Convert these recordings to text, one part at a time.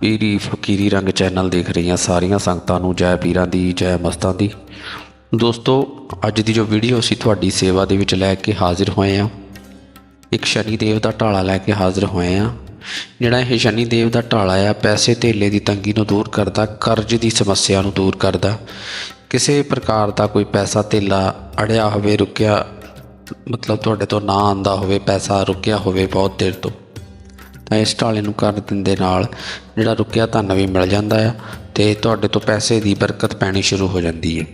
ਪੀਰੀ ਫਕੀਰੀ ਰੰਗ ਚੈਨਲ ਦੇਖ ਰਹੀਆਂ ਸਾਰੀਆਂ ਸੰਗਤਾਂ ਨੂੰ ਜੈ ਪੀਰਾਂ ਦੀ, ਜੈ ਮਸਤਾਂ ਦੀ। ਦੋਸਤੋ, ਅੱਜ ਦੀ ਜੋ ਵੀਡੀਓ ਅਸੀਂ ਤੁਹਾਡੀ ਸੇਵਾ ਦੇ ਵਿੱਚ ਲੈ ਕੇ ਹਾਜ਼ਰ ਹੋਏ ਹਾਂ, ਇੱਕ ਸ਼ਨੀ ਦੇਵ ਦਾ ਢਾਲਾ ਲੈ ਕੇ ਹਾਜ਼ਰ ਹੋਏ ਹਾਂ। ਜਿਹੜਾ ਇਹ ਸ਼ਨੀ ਦੇਵ ਦਾ ਢਾਲਾ ਆ, ਪੈਸੇ ਧੇਲੇ ਦੀ ਤੰਗੀ ਨੂੰ ਦੂਰ ਕਰਦਾ, ਕਰਜ਼ ਦੀ ਸਮੱਸਿਆ ਨੂੰ ਦੂਰ ਕਰਦਾ। ਕਿਸੇ ਪ੍ਰਕਾਰ ਦਾ ਕੋਈ ਪੈਸਾ ਧੇਲਾ ਅੜਿਆ ਹੋਵੇ, ਰੁਕਿਆ ਮਤਲਬ ਤੁਹਾਡੇ ਤੋਂ ਨਾ ਆਂਦਾ ਹੋਵੇ, ਪੈਸਾ ਰੁਕਿਆ ਹੋਵੇ ਬਹੁਤ ਦੇਰ ਤੋਂ, ਤਾਂ ਇਸ ਢਾਲੇ ਨੂੰ ਕਰ ਦਿੰਦੇ ਨਾਲ ਜਿਹੜਾ ਰੁਕਿਆ ਧਨ ਵੀ ਮਿਲ ਜਾਂਦਾ ਆ ਤੇ ਤੁਹਾਡੇ ਤੋਂ ਪੈਸੇ ਦੀ ਬਰਕਤ ਪੈਣੀ ਸ਼ੁਰੂ ਹੋ ਜਾਂਦੀ ਹੈ।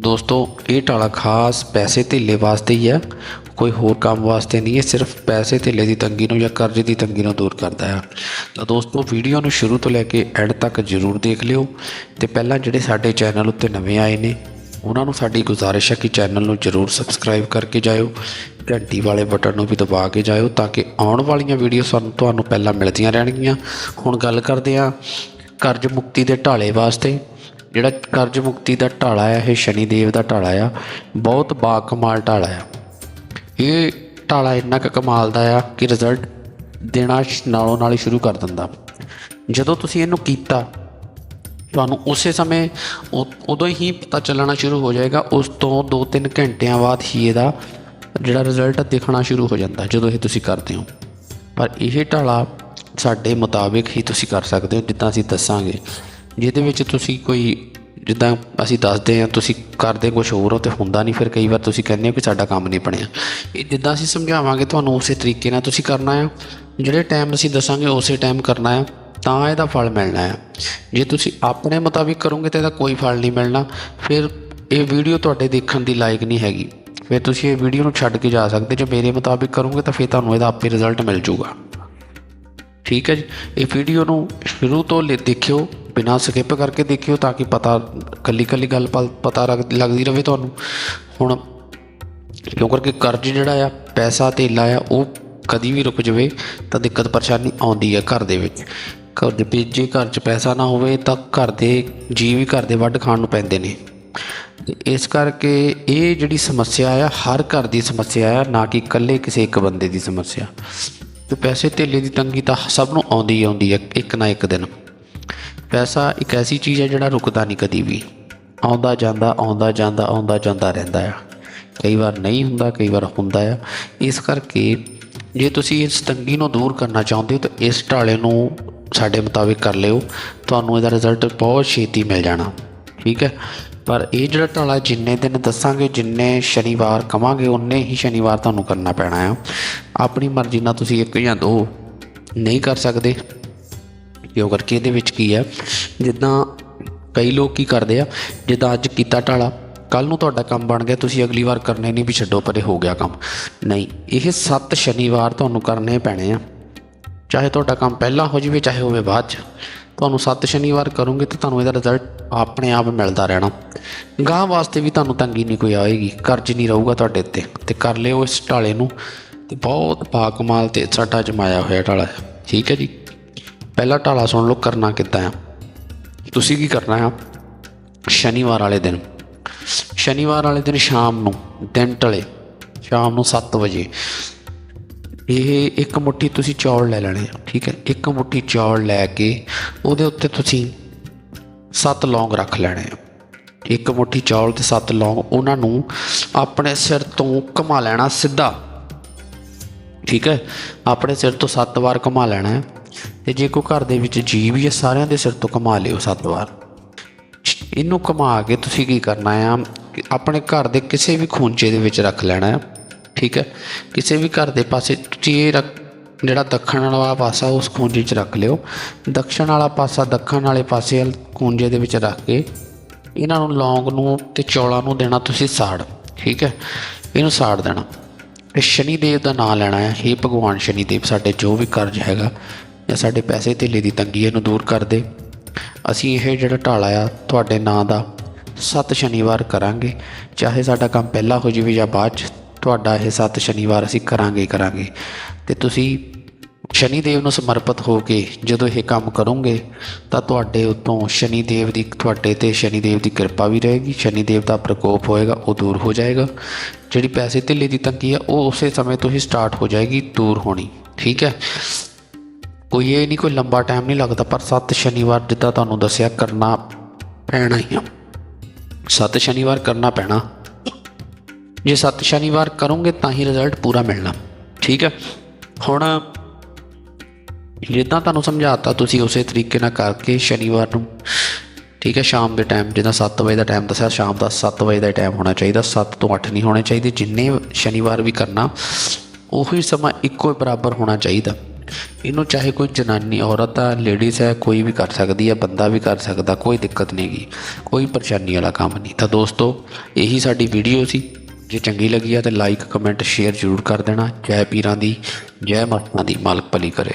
ਦੋਸਤੋ, ਇਹ ਢਾਲਾ ਖਾਸ ਪੈਸੇ ਧੇਲੇ ਵਾਸਤੇ ਹੀ ਹੈ ਕੋਈ ਹੋਰ ਕੰਮ ਵਾਸਤੇ ਨਹੀਂ ਹੈ, ਸਿਰਫ ਪੈਸੇ ਧੇਲੇ ਦੀ ਤੰਗੀ ਨੂੰ ਜਾਂ ਕਰਜ਼ ਦੀ ਤੰਗੀ ਨੂੰ ਦੂਰ ਕਰਦਾ ਹੈ ਤਾਂ ਦੋਸਤੋ, ਵੀਡੀਓ ਨੂੰ ਸ਼ੁਰੂ ਤੋਂ ਲੈ ਕੇ ਐਂਡ ਤੱਕ ਜ਼ਰੂਰ ਦੇਖ ਲਿਓ ਤੇ ਪਹਿਲਾਂ ਜਿਹੜੇ ਸਾਡੇ ਚੈਨਲ ਉੱਤੇ ਨਵੇਂ ਆਏ ਨੇ ਉਹਨਾਂ ਨੂੰ ਸਾਡੀ ਗੁਜ਼ਾਰਿਸ਼ ਹੈ ਕਿ ਚੈਨਲ ਨੂੰ ਜਰੂਰ ਸਬਸਕ੍ਰਾਈਬ ਕਰਕੇ ਜਾਇਓ, ਘੰਟੀ ਵਾਲੇ ਬਟਨ ਨੂੰ ਵੀ ਦਬਾ ਕੇ ਜਾਇਓ ਤਾਂ ਕਿ ਆਉਣ ਵਾਲੀਆਂ ਵੀਡੀਓ ਸਾਨੂੰ ਤੁਹਾਨੂੰ ਪਹਿਲਾਂ ਮਿਲਦੀਆਂ ਰਹਿਣਗੀਆਂ। ਹੁਣ ਗੱਲ ਕਰਦੇ ਹਾਂ ਕਰਜ਼ ਮੁਕਤੀ ਦੇ ਢਾਲੇ ਵਾਸਤੇ। ਜਿਹੜਾ ਕਰਜ਼ ਮੁਕਤੀ ਦਾ ਢਾਲਾ ਹੈ, ਇਹ ਸ਼ਨੀ ਦੇਵ ਦਾ ਢਾਲਾ ਆ। ਬਹੁਤ ਬਾ ਕਮਾਲ ਢਾਲਾ ਆ। ਇਹ ਢਾਲਾ ਇੰਨਾ ਕੁ ਕਮਾਲ ਦਾ ਆ ਕਿ ਰਿਜ਼ਲਟ ਦੇਣਾ ਨਾਲੋਂ ਨਾਲ ਹੀ ਸ਼ੁਰੂ ਕਰ ਦਿੰਦਾ। ਜਦੋਂ ਤੁਸੀਂ ਇਹਨੂੰ ਕੀਤਾ ਤੁਹਾਨੂੰ ਉਸੇ ਸਮੇਂ ਉ- ਉਦੋਂ ਹੀ ਪਤਾ ਚੱਲਣਾ ਸ਼ੁਰੂ ਹੋ ਜਾਏਗਾ, ਉਸ ਤੋਂ 2-3 ਘੰਟਿਆਂ ਬਾਅਦ ਹੀ ਇਹਦਾ ਜਿਹੜਾ ਰਿਜ਼ਲਟ ਦਿਖਣਾ ਸ਼ੁਰੂ ਹੋ ਜਾਂਦਾ, ਜਦੋਂ ਇਹ ਤੁਸੀਂ ਕਰਦੇ ਹੋ। ਪਰ ਇਹ ਢਾਲਾ ਸਾਡੇ ਮੁਤਾਬਿਕ ਹੀ ਤੁਸੀਂ ਕਰ ਸਕਦੇ ਹੋ, ਜਿੱਦਾਂ ਅਸੀਂ ਦੱਸਾਂਗੇ। ਜਿਹਦੇ ਵਿੱਚ ਤੁਸੀਂ ਕੋਈ, ਜਿੱਦਾਂ ਅਸੀਂ ਦੱਸਦੇ ਹਾਂ, ਤੁਸੀਂ ਕਰਦੇ ਕੁਝ ਹੋਰ ਹੋ ਤੇ ਹੁੰਦਾ ਨਹੀਂ, ਫਿਰ ਕਈ ਵਾਰ ਤੁਸੀਂ ਕਹਿੰਦੇ ਹੋ ਕਿ ਸਾਡਾ ਕੰਮ ਨਹੀਂ ਬਣਿਆ। ਇਹ ਜਿੱਦਾਂ ਅਸੀਂ ਸਮਝਾਵਾਂਗੇ, ਤੁਹਾਨੂੰ ਉਸੇ ਤਰੀਕੇ ਨਾਲ ਤੁਸੀਂ ਕਰਨਾ ਆ। ਜਿਹੜੇ ਟਾਈਮ ਅਸੀਂ ਦੱਸਾਂਗੇ, ਉਸੇ ਟਾਈਮ ਕਰਨਾ ਆ। ਤਾਂ ਇਹਦਾ ਫਲ ਮਿਲਣਾ ਹੈ। ਜੇ ਤੁਸੀਂ ਆਪਣੇ ਮੁਤਾਬਿਕ ਕਰੋਗੇ ਤਾਂ ਇਹਦਾ ਕੋਈ ਫਲ ਨਹੀਂ ਮਿਲਣਾ। ਫਿਰ ਇਹ ਵੀਡੀਓ ਤੁਹਾਡੇ ਦੇਖਣ ਦੀ ਲਾਇਕ ਨਹੀਂ ਹੈਗੀ। ਫਿਰ ਤੁਸੀਂ ਇਹ ਵੀਡੀਓ ਨੂੰ ਛੱਡ ਕੇ ਜਾ ਸਕਦੇ। ਜੇ ਮੇਰੇ ਮੁਤਾਬਿਕ ਕਰੋਗੇ ਤਾਂ ਫਿਰ ਤੁਹਾਨੂੰ ਇਹਦਾ ਆਪੇ ਰਿਜ਼ਲਟ ਮਿਲ ਜਾਊਗਾ। ਠੀਕ ਹੈ ਜੀ? ਇਹ ਵੀਡੀਓ ਨੂੰ ਸ਼ੁਰੂ ਤੋਂ ਲੈ ਦੇਖਿਓ, ਬਿਨਾਂ ਸਕਿਪ ਕਰਕੇ ਦੇਖਿਓ ਤਾਂ ਕਿ ਪਤਾ ਕੱਲੀ ਕੱਲੀ ਗੱਲ ਪਲ- ਪਤਾ ਲੱਗ- ਲੱਗਦੀ ਰਹੇ ਤੁਹਾਨੂੰ। ਹੁਣ ਕਿਉਂ ਕਰਕੇ ਕਰਜ਼ ਜਿਹੜਾ ਆ, ਪੈਸਾ ਧੇਲਾ ਆ, ਉਹ ਕਦੀ ਵੀ ਰੁਕ ਜਾਵੇ ਤਾਂ ਦਿੱਕਤ ਪਰੇਸ਼ਾਨੀ ਆਉਂਦੀ ਹੈ ਘਰ ਦੇ ਵਿੱਚ। ਘਰ ਦੇ ਵਿੱਚ ਜੇ ਘਰ 'ਚ ਪੈਸਾ ਨਾ ਹੋਵੇ ਤਾਂ ਘਰ ਦੇ ਜੀ ਵੀ ਘਰ ਦੇ ਵੱਢ ਖਾਣ ਨੂੰ ਪੈਂਦੇ ਨੇ। ਤੇ ਇਸ ਕਰਕੇ ਇਹ ਜਿਹੜੀ ਸਮੱਸਿਆ ਆ, ਹਰ ਘਰ ਦੀ ਸਮੱਸਿਆ ਆ, ਨਾ ਕਿ ਇਕੱਲੇ ਕਿਸੇ ਇੱਕ ਬੰਦੇ ਦੀ ਸਮੱਸਿਆ। ਤੇ ਪੈਸੇ ਧੇਲੇ ਦੀ ਤੰਗੀ ਤਾਂ ਸਭ ਨੂੰ ਆਉਂਦੀ ਹੀ ਆਉਂਦੀ ਹੈ ਇੱਕ ਨਾ ਇੱਕ ਦਿਨ। ਪੈਸਾ ਇੱਕ ਐਸੀ ਚੀਜ਼ ਹੈ ਜਿਹੜਾ ਰੁਕਦਾ ਨਹੀਂ ਕਦੀ ਵੀ। ਆਉਂਦਾ ਜਾਂਦਾ ਆਉਂਦਾ ਜਾਂਦਾ ਆਉਂਦਾ ਜਾਂਦਾ ਰਹਿੰਦਾ ਆ। ਕਈ ਵਾਰ ਨਹੀਂ ਹੁੰਦਾ, ਕਈ ਵਾਰ ਹੁੰਦਾ ਆ। ਇਸ ਕਰਕੇ ਜੇ ਤੁਸੀਂ ਇਸ ਤੰਗੀ ਨੂੰ ਦੂਰ ਕਰਨਾ ਚਾਹੁੰਦੇ ਹੋ ਤਾਂ ਇਸ ਢਾਲੇ ਨੂੰ ਸਾਡੇ ਮੁਤਾਬਿਕ ਕਰ ਲਿਓ। ਤੁਹਾਨੂੰ ਇਹਦਾ ਰਿਜ਼ਲਟ ਬਹੁਤ ਛੇਤੀ ਮਿਲ ਜਾਣਾ। ਠੀਕ ਹੈ? ਪਰ ਇਹ ਜਿਹੜਾ ਢਾਲਾ ਜਿੰਨੇ ਦਿਨ ਦੱਸਾਂਗੇ, ਜਿੰਨੇ ਸ਼ਨੀਵਾਰ ਕਵਾਂਗੇ ਉਨੇ ਹੀ ਸ਼ਨੀਵਾਰ ਤੁਹਾਨੂੰ ਕਰਨਾ ਪੈਣਾ ਆ। ਆਪਣੀ ਮਰਜ਼ੀ ਨਾਲ ਤੁਸੀਂ ਇੱਕ ਜਾਂ ਦੋ ਨਹੀਂ ਕਰ ਸਕਦੇ। ਕਿਉਂ? ਕਰਕੇ ਇਹਦੇ ਵਿੱਚ ਕੀ ਹੈ? ਜਿੱਦਾਂ ਕਈ ਲੋਕ ਕੀ ਕਰਦੇ ਆ, ਜਿੱਦਾਂ ਅੱਜ ਕੀਤਾ ਢਾਲਾ ਕੱਲ ਨੂੰ ਤੁਹਾਡਾ ਕੰਮ ਬਣ ਗਿਆ, ਤੁਸੀਂ ਅਗਲੀ ਵਾਰ ਕਰਨੇ ਨਹੀਂ ਵੀ ਛੱਡੋ, ਪਰੇ ਹੋ ਗਿਆ ਕੰਮ। ਨਹੀਂ, ਇਹ ਸੱਤ ਸ਼ਨੀਵਾਰ ਤੁਹਾਨੂੰ ਕਰਨੇ ਪੈਣੇ ਆ। ਚਾਹੇ ਤੁਹਾਡਾ ਕੰਮ ਪਹਿਲਾਂ ਹੋ ਜਾਵੇ, ਚਾਹੇ ਹੋਵੇ ਬਾਅਦ ਚ। ਤੁਹਾਨੂੰ ਸੱਤ ਸ਼ਨੀਵਾਰ ਕਰੋਗੇ ਤਾਂ ਤੁਹਾਨੂੰ ਇਹਦਾ ਰਿਜ਼ਲਟ ਆਪਣੇ ਆਪ ਮਿਲਦਾ ਰਹਿਣਾ। ਗਾਹ ਵਾਸਤੇ ਵੀ ਤੁਹਾਨੂੰ ਤੰਗੀ ਨਹੀਂ ਕੋਈ ਆਏਗੀ। ਕਰਜ਼ ਨਹੀਂ ਰਹੂਗਾ ਤੁਹਾਡੇ ਉੱਤੇ। ਤੇ ਕਰ ਲਿਓ ਇਸ ਢਾਲੇ ਨੂੰ। ਤੇ ਬਹੁਤ ਬਾਕਮਾਲ ਤੇ ਸਾਡਾ ਜਮਾਇਆ ਹੋਇਆ ਢਾਲਾ ਠੀਕ ਹੈ ਜੀ? ਪਹਿਲਾ ਢਾਲਾ ਸੁਣ ਲਓ, ਕਰਨਾ ਕਿੱਦਾਂ ਆ? ਤੁਸੀਂ ਕੀ ਕਰਨਾ ਆ? ਸ਼ਨੀਵਾਰ ਵਾਲੇ ਦਿਨ। ਸ਼ਨੀਵਾਰ ਵਾਲੇ ਦਿਨ ਸ਼ਾਮ ਨੂੰ, ਦਿਨ ਢਲੇ। ਸ਼ਾਮ ਨੂੰ 7 ਵਜੇ। ਇਹ ਇੱਕ ਮੁੱਠੀ ਤੁਸੀਂ ਚੌਲ ਲੈ ਲੈਣੇ ਆ, ਠੀਕ ਹੈ? ਇੱਕ ਮੁੱਠੀ ਚੌਲ ਲੈ ਕੇ ਉਹਦੇ ਉੱਤੇ ਤੁਸੀਂ ਸੱਤ ਲੌਂਗ ਰੱਖ ਲੈਣੇ ਆ। ਇੱਕ ਮੁੱਠੀ ਚੌਲ ਤੇ ਸੱਤ ਲੌਂਗ, ਉਹਨਾਂ ਨੂੰ ਆਪਣੇ ਸਿਰ ਤੋਂ ਘੁਮਾ ਲੈਣਾ ਸਿੱਧਾ। ਠੀਕ ਹੈ? ਆਪਣੇ ਸਿਰ ਤੋਂ ਸੱਤ ਵਾਰ ਘੁਮਾ ਲੈਣਾ ਹੈ। ਤੇ ਜੇ ਕੋਈ ਘਰ ਦੇ ਵਿੱਚ ਜੀ ਵੀ ਹੈ, ਸਾਰਿਆਂ ਦੇ ਸਿਰ ਤੋਂ ਘੁਮਾ ਲਿਓ ਸੱਤ ਵਾਰ। ਇਹਨੂੰ ਘੁਮਾ ਕੇ ਤੁਸੀਂ ਕੀ ਕਰਨਾ ਆ, ਆਪਣੇ ਘਰ ਦੇ ਕਿਸੇ ਵੀ ਖੂੰਚੇ ਦੇ ਵਿੱਚ ਰੱਖ ਲੈਣਾ ਹੈ। ਠੀਕ ਹੈ? ਕਿਸੇ ਵੀ ਘਰ ਦੇ ਪਾਸੇ ਤੁਸੀਂ ਇਹ ਰੱਖ, ਜਿਹੜਾ ਦੱਖਣ ਵਾਲਾ ਪਾਸਾ ਉਸ ਖੂੰਜੇ 'ਚ ਰੱਖ ਲਿਓ। ਦੱਖਣ ਵਾਲਾ ਪਾਸਾ ਦੱਖਣ ਵਾਲੇ ਪਾਸੇ ਵੱਲ ਖੂੰਜੇ ਦੇ ਵਿੱਚ ਰੱਖ ਕੇ ਇਹਨਾਂ ਨੂੰ ਲੌਂਗ ਨੂੰ ਤੇ ਚੌਲਾਂ ਨੂੰ ਦੇਣਾ ਤੁਸੀਂ ਸਾੜ, ਠੀਕ ਹੈ? ਇਹਨੂੰ ਸਾੜ ਦੇਣਾ। ਤੇ ਸ਼ਨੀ ਦੇਵ ਦਾ ਨਾਮ ਲੈਣਾ ਹੈ। हे ਭਗਵਾਨ ਸ਼ਨੀ ਦੇਵ ਸਾਡੇ ਜੋ ਵੀ ਕਰਜ਼ ਹੈਗਾ ਜਾਂ ਸਾਡੇ ਪੈਸੇ ਧੇਲੇ ਦੀ ਤੰਗੀ ਇਹਨੂੰ ਦੂਰ ਕਰ ਦੇ। ਅਸੀਂ ਇਹ ਜਿਹੜਾ ਢਾਲਾ ਆ, ਤੁਹਾਡੇ ਨਾਂ ਦਾ ਸੱਤ ਸ਼ਨੀਵਾਰ ਕਰਾਂਗੇ। ਚਾਹੇ ਸਾਡਾ ਕੰਮ ਪਹਿਲਾਂ ਹੋ ਜਾਵੇ ਜਾਂ ਬਾਅਦ ਚ ਤੁਹਾਡਾ ਇਹ ਸੱਤ ਸ਼ਨੀਵਾਰ ਅਸੀਂ ਕਰਾਂਗੇ ਹੀ ਕਰਾਂਗੇ। ਤੇ ਤੁਸੀਂ ਸ਼ਨੀ ਦੇਵ ਨੂੰ ਸਮਰਪਿਤ ਹੋ ਕੇ ਜਦੋਂ ਇਹ ਕੰਮ ਕਰੋਗੇ, ਤਾਂ ਤੁਹਾਡੇ ਉਤੋਂ ਸ਼ਨੀ ਦੇਵ ਦੀ, ਤੁਹਾਡੇ ਤੇ ਸ਼ਨੀ ਦੇਵ ਦੀ ਕਿਰਪਾ ਵੀ ਰਹੇਗੀ। ਸ਼ਨੀ ਦੇਵ ਦਾ ਪ੍ਰਕੋਪ ਹੋਏਗਾ, ਉਹ ਦੂਰ ਹੋ ਜਾਏਗਾ। ਜਿਹੜੀ ਪੈਸੇ ਧੇਲੇ ਦੀ ਤੰਗੀ ਆ, ਉਹ ਉਸੇ ਸਮੇਂ ਤੋਂ ਹੀ ਸਟਾਰਟ ਹੋ ਜਾਏਗੀ, ਦੂਰ ਹੋਣੀ। ਠੀਕ ਹੈ? ਕੋਈ ਇਹ ਨਹੀਂ, ਕੋਈ ਲੰਬਾ ਟਾਈਮ ਨਹੀਂ ਲੱਗਦਾ, ਪਰ ਸੱਤ ਸ਼ਨੀਵਾਰ ਜਿੱਦਾਂ ਤੁਹਾਨੂੰ ਦੱਸਿਆ, ਕਰਨਾ ਪੈਣਾ ਹੀ ਆ। ਸੱਤ ਸ਼ਨੀਵਾਰ ਕਰਨਾ ਪੈਣਾ। ਜੇ ਸੱਤ ਸ਼ਨੀਵਾਰ ਕਰੋਗੇ ਤਾਂ ਹੀ ਰਿਜ਼ਲਟ ਪੂਰਾ ਮਿਲਣਾ। ਠੀਕ ਹੈ? ਹੁਣ ਜਿੱਦਾਂ ਤੁਹਾਨੂੰ ਸਮਝਾਤਾ, ਤੁਸੀਂ ਉਸੇ ਤਰੀਕੇ ਨਾਲ ਕਰਕੇ ਸ਼ਨੀਵਾਰ ਨੂੰ, ਠੀਕ ਹੈ, ਸ਼ਾਮ ਦੇ ਟਾਈਮ ਜਿੱਦਾਂ 7 ਵਜੇ ਦਾ ਟਾਈਮ ਦੱਸਿਆ, ਸ਼ਾਮ ਦਾ 7 ਵਜੇ ਦਾ ਟਾਈਮ ਹੋਣਾ ਚਾਹੀਦਾ 7 ਤੋਂ 8 ਨਹੀਂ ਹੋਣੇ ਚਾਹੀਦੇ, ਜਿੰਨੇ ਸ਼ਨੀਵਾਰ ਵੀ ਕਰਨਾ, ਉਹੀ ਸਮਾਂ ਇੱਕੋ ਹੀ ਬਰਾਬਰ ਹੋਣਾ ਚਾਹੀਦਾ। ਇਹਨੂੰ ਚਾਹੇ ਕੋਈ ਜਨਾਨੀ, ਔਰਤ ਆ ਲੇਡੀਜ਼ ਹੈ ਕੋਈ ਵੀ ਕਰ ਸਕਦੀ ਹੈ ਬੰਦਾ ਵੀ ਕਰ ਸਕਦਾ, ਕੋਈ ਦਿੱਕਤ ਨਹੀਂ ਕੋਈ ਪਰੇਸ਼ਾਨੀ ਵਾਲਾ ਕੰਮ ਨਹੀਂ। ਤਾਂ ਦੋਸਤੋ, ਇਹੀ ਸਾਡੀ ਵੀਡੀਓ ਸੀ। ਜੇ ਚੰਗੀ ਲੱਗੀ ਆ ਤਾਂ ਲਾਈਕ ਕਮੈਂਟ ਸ਼ੇਅਰ ਜ਼ਰੂਰ ਕਰ ਦੇਣਾ। ਜੈ ਪੀਰਾਂ ਦੀ, ਜੈ ਮਸਤਾਂ ਦੀ ਮਾਲਕ ਭਲੀ ਕਰੇ।